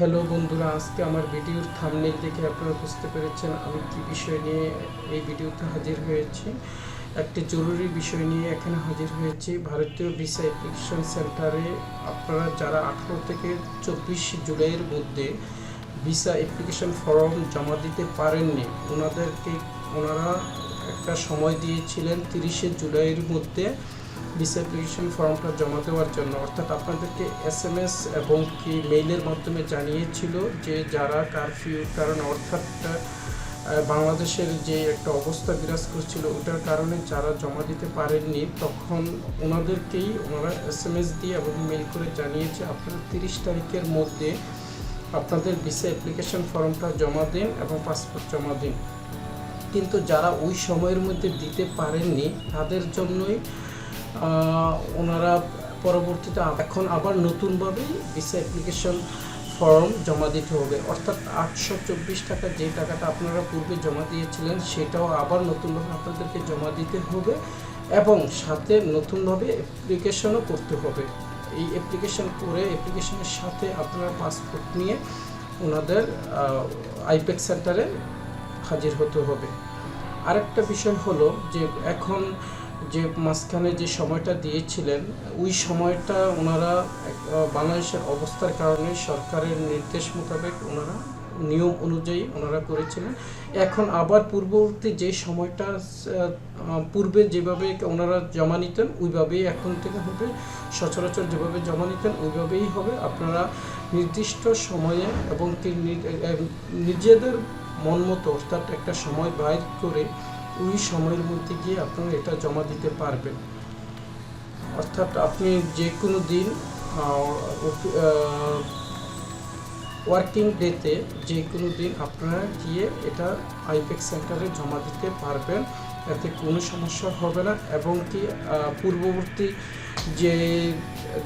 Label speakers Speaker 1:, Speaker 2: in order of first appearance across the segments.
Speaker 1: Hello বন্ধুরা, আজকে আমার ভিডিওর থামনেল দেখে আপনারা বুঝতে পেরেছেন আমি কি বিষয় নিয়ে এই ভিডিওতে হাজির হয়েছি। একটি জরুরি বিষয় নিয়ে এখানে হাজির হয়েছি। ভারতীয় ভিসা অ্যাপ্লিকেশন সেন্টারে আপনারা যারা আঠারো থেকে চব্বিশ জুলাইয়ের মধ্যে ভিসা অ্যাপ্লিকেশন ফর্ম জমা দিতে পারেননি, ওনাদেরকে ওনারা একটা সময় দিয়েছিলেন তিরিশে জুলাইয়ের মধ্যে। ভিসা অ্যাপ্লিকেশন ফর্মটা জমা দেওয়ার জন্য, অর্থাৎ আপনাদেরকে এস এম এস এবং কি মেইলের মাধ্যমে জানিয়েছিল যে যারা কারফিউ কারণে অর্থাৎ বাংলাদেশের যে একটা অবস্থা বিরাজ করছিল, ওটার কারণে যারা জমা দিতে পারেননি, তখন ওনাদেরকেই ওনারা এস এম এস দিয়ে এবং মেইল করে জানিয়েছে, আপনারা তিরিশ তারিখের মধ্যে আপনাদের ভিসা অ্যাপ্লিকেশন ফর্মটা জমা দিন এবং পাসপোর্ট জমা দিন। কিন্তু যারা ওই সময়ের মধ্যে দিতে পারেননি, তাদের জন্যই ওনারা পরবর্তীতে এখন আবার নতুনভাবে ভিসা অ্যাপ্লিকেশন ফর্ম জমা দিতে হবে। অর্থাৎ আটশো চব্বিশ টাকা যে টাকাটা আপনারা পূর্বে জমা দিয়েছিলেন, সেটাও আবার নতুনভাবে আপনাদেরকে জমা দিতে হবে এবং সাথে নতুনভাবে অ্যাপ্লিকেশনও করতে হবে। এই অ্যাপ্লিকেশন করে অ্যাপ্লিকেশনের সাথে আপনারা পাসপোর্ট নিয়ে ওনাদের আইপেক সেন্টারে হাজির হতে হবে। আরেকটা বিষয় হলো যে এখন যে মাঝখানে যে সময়টা দিয়েছিলেন, ওই সময়টা ওনারা বাংলাদেশের অবস্থার কারণে সরকারের নির্দেশ মোতাবেক ওনারা নিয়ম অনুযায়ী ওনারা করেছিলেন। এখন আবার পূর্ববর্তী যে সময়টা পূর্বে যেভাবে ওনারা জমা নিতেন, ওইভাবেই এখন থেকে হবে। সচরাচর যেভাবে জমা নিতেন, ওইভাবেই হবে। আপনারা নির্দিষ্ট সময়ে এবং নিজেদের মন মতো অর্থাৎ একটা সময় বাইর করে ওই সময়ের মধ্যে গিয়ে আপনারা এটা জমা দিতে পারবেন। অর্থাৎ আপনি যে কোনো দিন ওয়ার্কিং ডেতে যে কোনো দিন আপনারা গিয়ে এটা আইপেক সেন্টারে জমা দিতে পারবেন। এতে কোনো সমস্যা হবে না এবং কি পূর্ববর্তী যে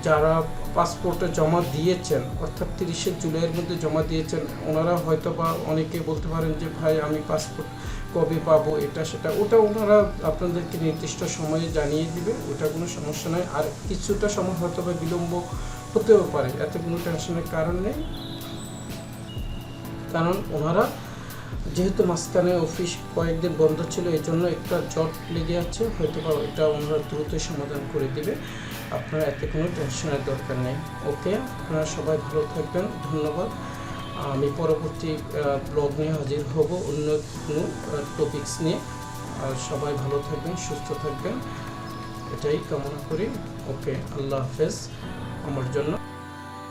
Speaker 1: যারা পাসপোর্টে জমা দিয়েছেন, অর্থাৎ তিরিশে জুলাইয়ের মধ্যে জমা দিয়েছেন, ওনারা হয়তো বা অনেকে বলতে পারেন যে, ভাই, আমি পাসপোর্ট কবে পাবো? এটা, সেটা, ওটা ওনারা আপনাদেরকে নির্দিষ্ট সময়ে জানিয়ে দিবে, ওটা কোনো সমস্যা নয় আর কিছুটা সময় হয়তো বা বিলম্ব হতেও পারে, এতে কোনো টেনশনের কারণ নেই। কারণ ওনারা যেহেতু মাঝখানে অফিস কয়েকদিন বন্ধ ছিল এই জন্য একটা জট লেগে আছে। হয়তো বা এটা ওনারা দ্রুত সমাধান করে দিবে। আপনারা এতে কোনো টেনশনের দরকার নেই। ওকে? আপনারা সবাই ভালো থাকবেন। ধন্যবাদ। আমি পরবর্তী ব্লগ নিয়ে হাজির হব অন্য কোনো টপিকস নিয়ে। আর সবাই ভালো থাকবেন, সুস্থ থাকবেন। এটাই কামনা করি। ওকে, আল্লাহ হাফেজ। আমার জন্য।